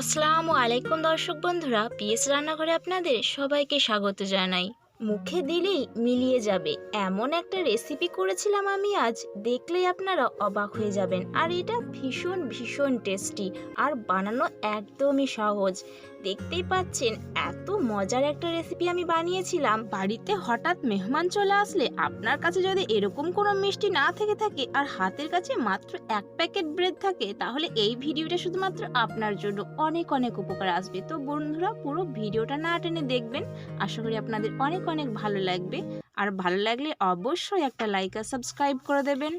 আসসালামু আলাইকুম দর্শক বন্ধুরা পিএস রান্নাঘরে আপনাদের সবাইকে স্বাগত জানাই। মুখে দিলেই মিলিয়ে যাবে। এমন একটা রেসিপি করেছিলাম আমি আজ। দেখলেই আপনারা অবাক হয়ে যাবেন। আর এটা ভীষণ ভীষণ টেস্টি আর বানানো একদমই সহজ। দেখতেই পাচ্ছেন, এত মজার একটা রেসিপি আমি বানিয়েছিলাম। বাড়িতে হঠাৎ মেহমান চলে আসলে আপনার কাছে যদি এরকম কোনো মিষ্টি না থেকে থাকে আর হাতের কাছে মাত্র এক প্যাকেট ব্রেড থাকে, তাহলে এই ভিডিওটা শুধুমাত্র আপনার জন্য অনেক অনেক উপকার আসবে। তো বন্ধুরা, পুরো ভিডিওটা না টেনে দেখবেন। আশা করি আপনাদের অনেক অনেক ভালো লাগবে। আর ভালো লাগলে অবশ্যই একটা লাইক আর সাবস্ক্রাইব করে দেবেন।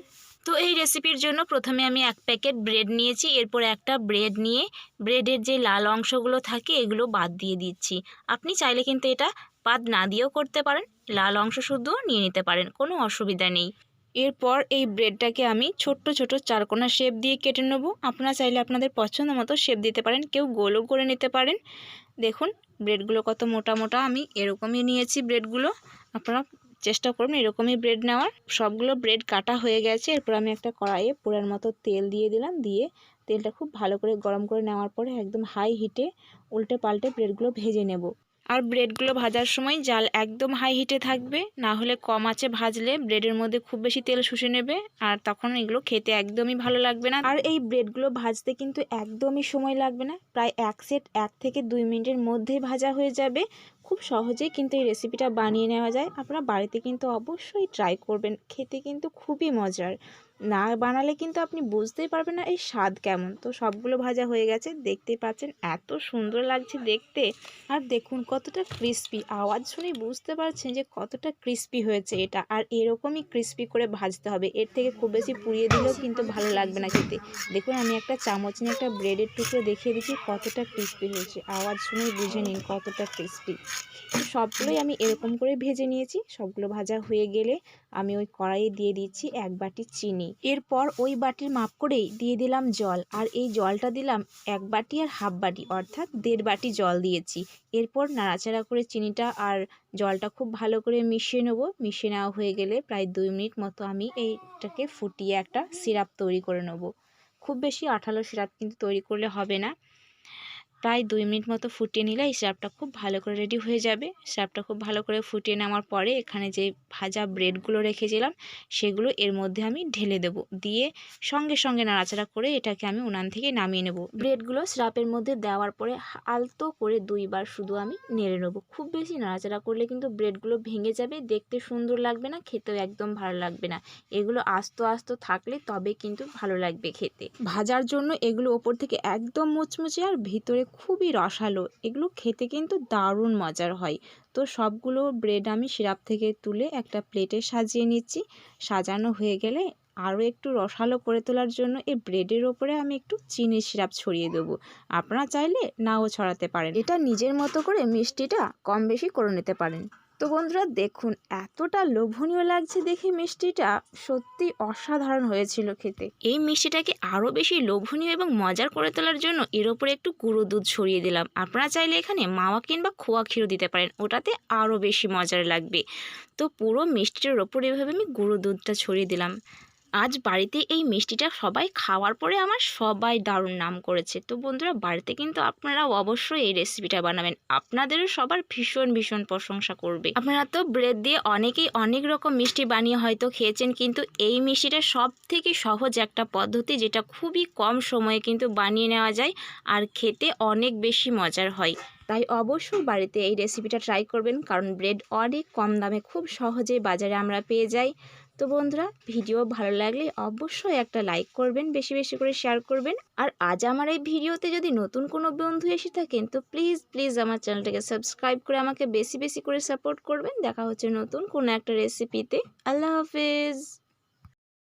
তো এই রেসিপির জন্য প্রথমে আমি এক প্যাকেট ব্রেড নিয়েছি, এরপর একটা ব্রেড নিয়ে ব্রেডের যে লাল অংশগুলো থাকে এগুলো বাদ দিয়ে দিচ্ছি। আপনি চাইলে কিন্তু এটা বাদ না দিয়েও করতে পারেন, লাল অংশ শুধু নিয়ে নিতে পারেন, কোনো অসুবিধা নেই। এরপর এই ব্রেডটাকে আমি ছোট্ট ছোট চারকোনা শেপ দিয়ে কেটে নেব। আপনারা চাইলে আপনাদের পছন্দ মতো শেপ দিতে পারেন, কেউ গোলও করে নিতে পারেন। দেখুন ব্রেডগুলো কত মোটা মোটা। আমি এরকমই নিয়েছি ব্রেডগুলো আপনারা চেষ্টা করুন এরকমই ব্রেড নেওয়ার। সবগুলো ব্রেড কাটা হয়ে গেছে। এরপর আমি একটা কড়াইয়ে পোড়ার মতো তেল দিয়ে দিলাম। দিয়ে তেলটা খুব ভালো করে গরম করে নেওয়ার পরে একদম হাই হিটে উল্টে পাল্টে ব্রেডগুলো ভেজে নেব। আর ব্রেডগুলো ভাজার সময় জাল একদম হাই হিটে থাকবে। না হলে কম আঁচে ভাজলে ব্রেডের মধ্যে খুব বেশি তেল শুষে নেবে আর তখন এগুলো খেতে একদমই ভালো লাগবে না। আর এই ব্রেডগুলো ভাজতে কিন্তু একদমই সময় লাগবে না। প্রায় এক সেট, এক থেকে দুই মিনিটের মধ্যেই ভাজা হয়ে যাবে। খুব সহজেই কিন্তু এই রেসিপিটা বানিয়ে নেওয়া যায়। আপনারা বাড়িতে কিন্তু অবশ্যই ট্রাই করবেন। খেতে কিন্তু খুবই মজার। না বানালে কিন্তু আপনি বুঝতেই পারবেন না এই স্বাদ কেমন। তো সবগুলো ভাজা হয়ে গেছে, দেখতেই পাচ্ছেন এত সুন্দর লাগছে দেখতে। আর দেখুন কতটা ক্রিস্পি আওয়াজ শুনেই বুঝতে পারছেন যে কতটা ক্রিস্পি হয়েছে এটা। আর এরকমই ক্রিস্পি করে ভাজতে হবে, এর থেকে খুব বেশি পুড়িয়ে দিলেও কিন্তু ভালো লাগবে না খেতে। দেখুন আমি একটা চামচ নিয়ে একটা ব্রেডের টুকরো দেখিয়ে দিচ্ছি, কতটা ক্রিস্পি হয়েছে। আওয়াজ শুনেই বুঝে নিন কতটা ক্রিস্পি সবগুলোই আমি এরকম করে ভেজে নিয়েছি, সবগুলো ভাজা হয়ে গেলে আমি ওই কড়াইয়ে দিয়ে দিচ্ছি এক বাটি চিনি। এরপর ওই বাটির মাপ করেই দিয়ে দিলাম জল। আর এই জলটা দিলাম এক বাটি আর হাফ বাটি, অর্থাৎ দেড় বাটি জল দিয়েছি। এরপর নাড়াচাড়া করে চিনিটা আর জলটা খুব ভালো করে মিশিয়ে নেব। মিশিয়ে নেওয়া হয়ে গেলে প্রায় দুই মিনিট মতো আমি এইটাকে ফুটিয়ে একটা সিরাপ তৈরি করে নেব। খুব বেশি আঠালো সিরাপ কিন্তু তৈরি করলে হবে না। প্রায় দুই মিনিট মতো ফুটিয়ে নিলে এই স্যাপটা খুব ভালো করে রেডি হয়ে যাবে। স্যাপটা খুব ভালো করে ফুটিয়ে নেওয়ার পরে এখানে যে ভাজা ব্রেডগুলো রেখেছিলাম, সেগুলো এর মধ্যে আমি ঢেলে দেবো। দিয়ে সঙ্গে সঙ্গে নাড়াচাড়া করে এটাকে আমি উনান থেকে নামিয়ে নেব। ব্রেডগুলো স্যাপের মধ্যে দেওয়ার পরে আলতো করে দুইবার শুধু আমি নেড়ে নেব। খুব বেশি নাড়াচাড়া করলে কিন্তু ব্রেডগুলো ভেঙে যাবে, দেখতে সুন্দর লাগবে না, খেতেও একদম ভালো লাগবে না। এগুলো আস্ত আস্ত থাকলে তবে কিন্তু ভালো লাগবে খেতে। ভাজার জন্য এগুলো ওপর থেকে একদম মুচমুচে আর ভিতরে খুবই রসালো। এগুলো খেতে কিন্তু দারুণ মজার হয়। তো সবগুলো ব্রেড আমি সিরাপ থেকে তুলে একটা প্লেটে সাজিয়ে নিচ্ছি। সাজানো হয়ে গেলে আরও একটু রসালো করে তোলার জন্য এই ব্রেডের ওপরে আমি একটু চিনির সিরাপ ছড়িয়ে দেবো। আপনারা চাইলে নাও ছড়াতে পারেন। এটা নিজের মতো করে মিষ্টিটা কম বেশি করে নিতে পারেন। তো বন্ধুরা দেখুন, এতটা লোভনীয় লাগছে দেখে মিষ্টিটা সত্যি অসাধারণ হয়েছিল খেতে। এই মিষ্টিটাকে আরও বেশি লোভনীয় এবং মজার করে তোলার জন্য এর ওপরে একটু গুঁড়ো দুধ ছড়িয়ে দিলাম। আপনারা চাইলে এখানে মাওয়া কিংবা খোয়া ক্ষীরও দিতে পারেন, ওটাতে আরও বেশি মজার লাগবে। তো পুরো মিষ্টিটার ওপর এভাবে আমি গুঁড়ো দুধটা ছড়িয়ে দিলাম। আজ বাড়িতে এই মিষ্টিটা সবাই খাওয়ার পরে আমার সবাই দারুণ নাম করেছে। তো বন্ধুরা, বাড়িতে কিন্তু আপনারা অবশ্যই এই রেসিপিটা বানাবেন। আপনাদেরও সবার ভীষণ ভীষণ প্রশংসা করবে। আপনারা তো ব্রেড দিয়ে অনেকেই অনেক রকম মিষ্টি বানিয়ে হয়তো খেয়েছেন, কিন্তু এই মিষ্টিটা সব থেকে সহজ একটা পদ্ধতি যেটা খুবই কম সময়ে কিন্তু বানিয়ে নেওয়া যায় আর খেতে অনেক বেশি মজার হয়। তাই অবশ্যই বাড়িতে এই রেসিপিটা ট্রাই করবেন, কারণ ব্রেড অনেক কম দামে খুব সহজেই বাজারে আমরা পেয়ে যাই। তো বন্ধুরা, ভিডিও ভালো লাগলে অবশ্যই একটা লাইক করবেন, বেশি বেশি করে শেয়ার করবেন। আর আজ আমার এই ভিডিওতে যদি নতুন কোনো বন্ধু এসে থাকেন, তো প্লিজ প্লিজ আমার চ্যানেলটাকে সাবস্ক্রাইব করে আমাকে বেশি বেশি করে সাপোর্ট করবেন। দেখা হচ্ছে নতুন কোনো একটা রেসিপিতে আল্লাহ হাফেজ।